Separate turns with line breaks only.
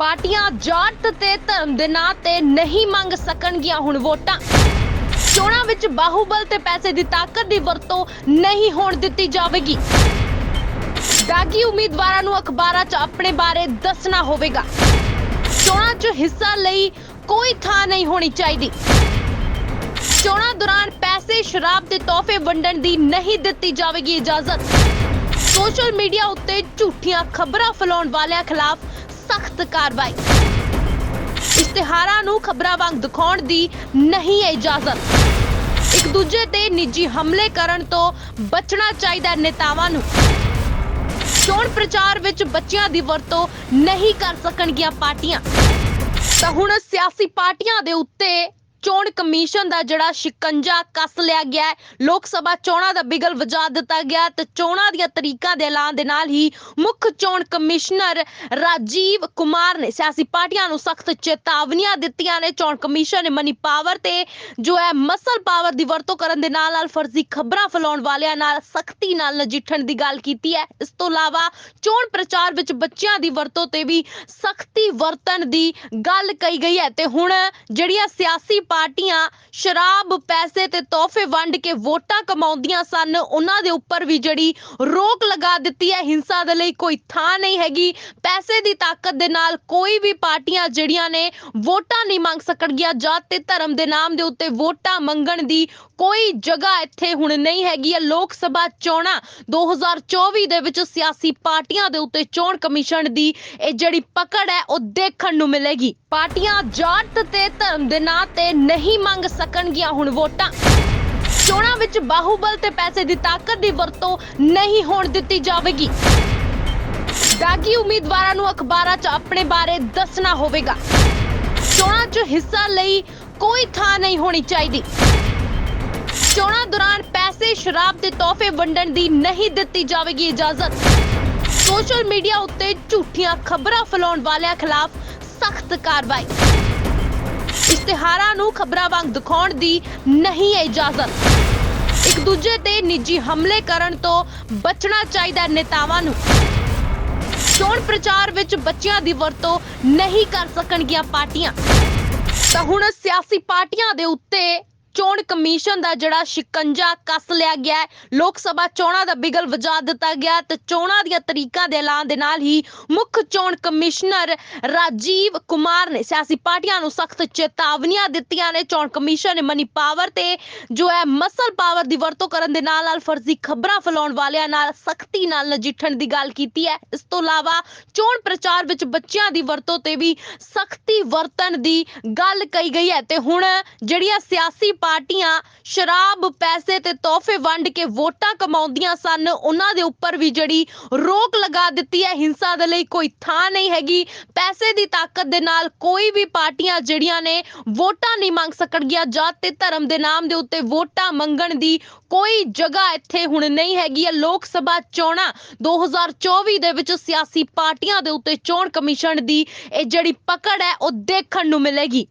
ਪਾਰਟੀਆਂ ਜਾਤ ਤੇ ਧਰਮ ਦੇ ਨਾਂ ਤੇ ਨਹੀਂ ਮੰਗ ਸਕਣਗੀਆਂ ਹੁਣ ਵੋਟਾਂ। ਚੋਣਾਂ ਵਿੱਚ ਬਾਹੂਬਲ ਤੇ ਪੈਸੇ ਦੀ ਤਾਕਤ ਦੀ ਵਰਤੋਂ ਨਹੀਂ ਹੋਣ ਦਿੱਤੀ ਜਾਵੇਗੀ। ਦਾਗੀ ਉਮੀਦਵਾਰਾਂ ਨੂੰ ਅਖਬਾਰਾਂ 'ਚ ਆਪਣੇ ਬਾਰੇ ਦੱਸਣਾ ਹੋਵੇਗਾ। ਚੋਣਾਂ 'ਚ ਹਿੱਸਾ ਲਈ ਕੋਈ ਥਾਂ ਨਹੀਂ ਹੋਣੀ ਚਾਹੀਦੀ। ਚੋਣਾਂ ਦੌਰਾਨ ਪੈਸੇ ਸ਼ਰਾਬ ਤੇ ਤੋਹਫੇ ਵੰਡਣ ਦੀ ਨਹੀਂ ਦਿੱਤੀ ਜਾਵੇਗੀ ਇਜਾਜ਼ਤ। ਸੋਸ਼ਲ ਮੀਡੀਆ ਉੱਤੇ ਝੂਠੀਆਂ ਖਬਰਾਂ ਫੈਲਾਉਣ ਵਾਲਿਆਂ ਖਿਲਾਫ ਸਖਤ ਕਾਰਵਾਈ। ਇਸ਼ਤਿਹਾਰਾਂ ਨੂੰ ਖਬਰਾਂ ਵਾਂਗ ਦਿਖਾਉਣ ਦੀ ਨਹੀਂ ਹੈ ਇਜਾਜ਼ਤ। ਇੱਕ ਦੂਜੇ ਤੇ ਨਿੱਜੀ ਹਮਲੇ ਕਰਨ ਤੋਂ ਬਚਣਾ ਚਾਹੀਦਾ ਨੇਤਾਵਾਂ ਨੂੰ। ਚੋਣ ਪ੍ਰਚਾਰ ਵਿੱਚ ਬੱਚਿਆਂ ਦੀ ਵਰਤੋਂ ਨਹੀਂ ਕਰ ਸਕਣਗੀਆਂ ਪਾਰਟੀਆਂ। ਤਾਂ ਹੁਣ ਸਿਆਸੀ ਪਾਰਟੀਆਂ ਦੇ ਉੱਤੇ ਚੋਣ ਕਮਿਸ਼ਨ ਦਾ ਜਿਹੜਾ ਸ਼ਿਕੰਜਾ ਕੱਸ ਲਿਆ ਗਿਆ ਲੋਕ ਸਭਾ ਚੋਣਾਂ ਦਾ ਬਿਗਲ ਵਜਾ ਦਿੱਤਾ ਗਿਆ ਤੇ ਚੋਣਾਂ ਦੀਆਂ ਤਰੀਕਾਂ ਦੇ ਐਲਾਨ ਦੇ ਨਾਲ ਹੀ ਮੁੱਖ ਚੋਣ ਕਮਿਸ਼ਨਰ ਰਾਜੀਵ ਕੁਮਾਰ ਨੇ ਸਿਆਸੀ ਪਾਰਟੀਆਂ ਨੂੰ ਸਖਤ ਚੇਤਾਵਨੀਆਂ ਦਿੱਤੀਆਂ ਨੇ। ਚੋਣ ਕਮਿਸ਼ਨ ਨੇ ਮਨੀ ਪਾਵਰ ਤੇ ਜੋ ਹੈ ਮਸਲ ਪਾਵਰ ਦੀ ਵਰਤੋਂ ਕਰਨ ਦੇ ਨਾਲ ਨਾਲ ਫਰਜ਼ੀ ਖਬਰਾਂ ਫੈਲਾਉਣ ਵਾਲਿਆਂ ਨਾਲ ਸਖਤੀ ਨਾਲ ਨਜਿੱਠਣ ਦੀ ਗੱਲ ਕੀਤੀ ਹੈ। ਇਸ ਤੋਂ ਇਲਾਵਾ ਚੋਣ ਪ੍ਰਚਾਰ ਵਿੱਚ ਬੱਚਿਆਂ ਦੀ ਵਰਤੋਂ ਤੇ ਵੀ ਸਖਤੀ ਵਰਤਣ ਦੀ ਗੱਲ ਕਹੀ ਗਈ ਹੈ ਤੇ ਹੁਣ ਜਿਹੜੀਆਂ ਸਿਆਸੀ ਪਾਰਟੀਆਂ ਸ਼ਰਾਬ, ਪੈਸੇ ਤੇ ਤੋਹਫੇ ਵੰਡ ਕੇ ਵੋਟਾਂ ਕਮਾਉਂਦੀਆਂ ਸਨ। ਉਹਨਾਂ ਦੇ ਉੱਪਰ ਵੀ ਜਿਹੜੀ ਰੋਕ ਲਗਾ ਦਿੱਤੀ ਹੈ, ਹਿੰਸਾ ਦੇ ਲਈ ਕੋਈ ਥਾਂ ਨਹੀਂ ਹੈਗੀ। ਪੈਸੇ ਦੀ ਤਾਕਤ ਦੇ ਨਾਲ ਕੋਈ ਵੀ ਪਾਰਟੀਆਂ ਜਿਹੜੀਆਂ ਨੇ ਵੋਟਾਂ ਨਹੀਂ ਮੰਗ ਸਕਣਗੀਆਂ। ਜਾਤ ਤੇ ਧਰਮ ਦੇ ਨਾਮ ਦੇ ਉੱਤੇ ਵੋਟਾਂ ਮੰਗਣ ਦੀ ਕੋਈ ਜਗ੍ਹਾ ਇੱਥੇ ਹੁਣ ਨਹੀਂ ਹੈਗੀ ਹੈ। ਲੋਕ ਸਭਾ ਚੋਣਾਂ 2024 ਦੇ ਵਿੱਚ ਸਿਆਸੀ ਪਾਰਟੀਆਂ ਦੇ ਉੱਤੇ ਚੋਣ ਕਮਿਸ਼ਨ ਦੀ ਇਹ ਜਿਹੜੀ ਪਕੜ ਹੈ, ਉਹ ਦੇਖਣ ਨੂੰ ਮਿਲੇਗੀ। ਪਾਰਟੀਆਂ ਜਾਤ ਤੇ ਧਰਮ ਦੇ ਨਾਂ ਤੇ ਨਹੀਂ ਮੰਗ ਸਕਣਗੀਆਂ ਹੁਣ ਵੋਟਾਂ। ਚੋਣਾਂ ਵਿੱਚ ਬਾਹੂਬਲ ਤੇ ਪੈਸੇ ਦੀ ਤਾਕਤ ਦੀ ਵਰਤੋਂ ਨਹੀਂ ਹੋਣ ਦਿੱਤੀ ਜਾਵੇਗੀ। ਦਾਗੀ ਉਮੀਦਵਾਰਾਂ ਨੂੰ ਅਖਬਾਰਾਂ 'ਚ ਆਪਣੇ ਬਾਰੇ ਦੱਸਣਾ ਹੋਵੇਗਾ। ਚੋਣਾਂ 'ਚ ਹਿੱਸਾ ਲਈ ਕੋਈ ਥਾਂ ਨਹੀਂ ਹੋਣੀ ਚਾਹੀਦੀ। ਚੋਣਾਂ ਦੌਰਾਨ ਪੈਸੇ ਸ਼ਰਾਬ ਤੇ ਤੋਹਫੇ ਵੰਡਣ ਦੀ ਨਹੀਂ ਦਿੱਤੀ ਜਾਵੇਗੀ ਇਜਾਜ਼ਤ। ਸੋਸ਼ਲ ਮੀਡੀਆ ਉੱਤੇ ਝੂਠੀਆਂ ਖਬਰਾਂ ਫੈਲਾਉਣ ਵਾਲਿਆਂ ਖਿਲਾਫ ਸਖਤ ਕਾਰਵਾਈ। ਇਸ਼ਤਿਹਾਰਾਂ ਨੂੰ ਖਬਰਾਂ ਵਾਂਗ ਦਿਖਾਉਣ ਦੀ ਨਹੀਂ ਹੈ ਇਜਾਜ਼ਤ। ਇੱਕ ਦੂਜੇ ਤੇ ਨਿੱਜੀ ਹਮਲੇ ਕਰਨ ਤੋਂ ਬਚਣਾ ਚਾਹੀਦਾ ਨੇਤਾਵਾਂ ਨੂੰ। ਚੋਣ ਪ੍ਰਚਾਰ ਵਿੱਚ ਬੱਚਿਆਂ ਦੀ ਵਰਤੋਂ ਨਹੀਂ ਕਰ ਸਕਣਗੀਆਂ ਪਾਰਟੀਆਂ। ਤਾਂ ਹੁਣ ਸਿਆਸੀ ਪਾਰਟੀਆਂ ਦੇ ਉੱਤੇ ਚੋਣ ਕਮਿਸ਼ਨ ਦਾ ਜਿਹੜਾ ਸ਼ਿਕੰਜਾ ਕੱਸ ਲਿਆ ਗਿਆ ਹੈ। ਲੋਕ ਸਭਾ ਚੋਣਾਂ ਦਾ ਬਿਗਲ ਵਜਾ ਦਿੱਤਾ ਗਿਆ ਤੇ ਚੋਣਾਂ ਦੀਆਂ ਤਰੀਕਾਂ ਦੇ ਐਲਾਨ ਦੇ ਨਾਲ ਹੀ ਮੁੱਖ ਚੋਣ ਕਮਿਸ਼ਨਰ ਰਾਜੀਵ ਕੁਮਾਰ ਨੇ ਸਿਆਸੀ ਪਾਰਟੀਆਂ ਨੂੰ ਸਖਤ ਚੇਤਾਵਨੀਆਂ ਦਿੱਤੀਆਂ ਨੇ। ਚੋਣ ਕਮਿਸ਼ਨ ਨੇ ਮਨੀ ਪਾਵਰ ਤੇ ਜੋ ਹੈ ਮਸਲ ਪਾਵਰ ਦੀ ਵਰਤੋਂ ਕਰਨ ਦੇ ਨਾਲ ਨਾਲ ਫਰਜ਼ੀ ਖਬਰਾਂ ਫੈਲਾਉਣ ਵਾਲਿਆਂ ਨਾਲ ਸਖਤੀ ਨਾਲ ਨਜਿੱਠਣ ਦੀ ਗੱਲ ਕੀਤੀ ਹੈ। ਇਸ ਤੋਂ ਇਲਾਵਾ ਚੋਣ ਪ੍ਰਚਾਰ ਵਿੱਚ ਬੱਚਿਆਂ ਦੀ ਵਰਤੋਂ ਤੇ ਵੀ ਸਖਤੀ ਵਰਤਣ ਦੀ ਗੱਲ ਕਹੀ ਗਈ ਹੈ ਤੇ ਹੁਣ ਜਿਹੜੀਆਂ ਸਿਆਸੀ ਪਾਰਟੀਆਂ ਸ਼ਰਾਬ, ਪੈਸੇ ਤੇ ਤੋਹਫੇ ਵੰਡ ਕੇ ਵੋਟਾਂ ਕਮਾਉਂਦੀਆਂ ਸਨ। ਉਹਨਾਂ ਦੇ ਉੱਪਰ ਵੀ ਜਿਹੜੀ ਰੋਕ ਲਗਾ ਦਿੱਤੀ ਹੈ, ਹਿੰਸਾ ਦੇ ਲਈ ਕੋਈ ਥਾਂ ਨਹੀਂ ਹੈਗੀ। ਪੈਸੇ ਦੀ ਤਾਕਤ ਦੇ ਨਾਲ ਕੋਈ ਵੀ ਪਾਰਟੀਆਂ ਜਿਹੜੀਆਂ ਨੇ ਵੋਟਾਂ ਨਹੀਂ ਮੰਗ ਸਕਣਗੀਆਂ। ਜਾਤ ਤੇ ਧਰਮ ਦੇ ਨਾਮ ਦੇ ਉੱਤੇ ਵੋਟਾਂ ਮੰਗਣ ਦੀ ਕੋਈ ਜਗ੍ਹਾ ਇੱਥੇ ਹੁਣ ਨਹੀਂ ਹੈਗੀ ਹੈ। ਲੋਕ ਸਭਾ ਚੋਣਾਂ 2024 ਦੇ ਵਿੱਚ ਸਿਆਸੀ ਪਾਰਟੀਆਂ ਦੇ ਉੱਤੇ ਚੋਣ ਕਮਿਸ਼ਨ ਦੀ ਇਹ ਜਿਹੜੀ ਪਕੜ ਹੈ, ਉਹ ਦੇਖਣ ਨੂੰ ਮਿਲੇਗੀ।